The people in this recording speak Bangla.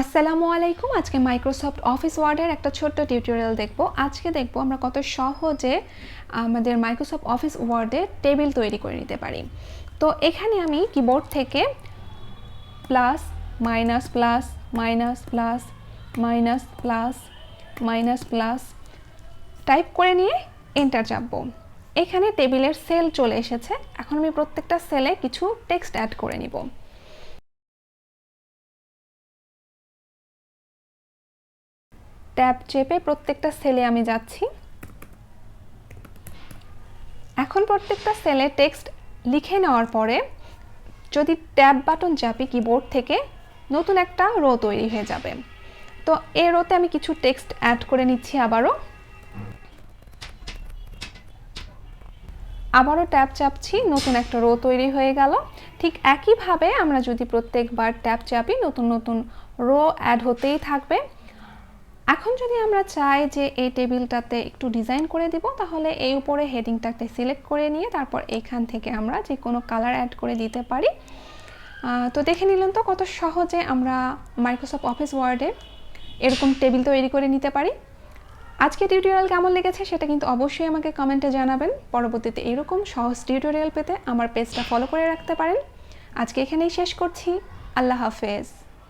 আসসালামু আলাইকুম। আজকে মাইক্রোসফট অফিস ওয়ার্ডের একটা ছোট্ট টিউটোরিয়াল দেখব। আজকে দেখব আমরা কত সহজে আমাদের মাইক্রোসফট অফিস ওয়ার্ডে টেবিল তৈরি করে নিতে পারি। তো এখানে আমি কিবোর্ড থেকে plus minus plus minus plus minus plus minus plus type করে নিয়ে এন্টার চাপবো। এখানে টেবিলের সেল চলে এসেছে। এখন আমি প্রত্যেকটা সেলে কিছু টেক্সট অ্যাড করে নিব। ট্যাব চেপে প্রত্যেকটা সেলে আমি যাচ্ছি। এখন প্রত্যেকটা সেলে টেক্সট লিখে নেওয়ার পরে যদি ট্যাব বাটন চাপি কিবোর্ড থেকে নতুন একটা রো তৈরি হয়ে যাবে। তো এই রোতে আমি কিছু টেক্সট অ্যাড করে নিচ্ছি আবারও। আবারও ট্যাব চাপছি, নতুন একটা রো তৈরি হয়ে গেল। ঠিক একইভাবে আমরা যদি প্রত্যেকবার ট্যাব চাপি নতুন নতুন রো অ্যাড হতেই থাকবে এখন যদি আমরা চাই যে এই টেবিলটাতে একটু ডিজাইন করে দিব, তাহলে এই উপরে হেডিংটাকে সিলেক্ট করে নিয়ে তারপর এখান থেকে আমরা যে কোনো কালার অ্যাড করে দিতে পারি। তো দেখে নিলেন তো কত সহজে আমরা মাইক্রোসফট অফিস ওয়ার্ডে এরকম টেবিল তৈরি করে নিতে পারি। আজকে টিউটোরিয়াল কেমন লেগেছে সেটা কিন্তু অবশ্যই আমাকে কমেন্টে জানাবেন। পরবর্তীতে এরকম সহজ টিউটোরিয়াল পেতে আমার পেজটা ফলো করে রাখতে পারেন। আজকে এখানেই শেষ করছি। আল্লাহ হাফেজ।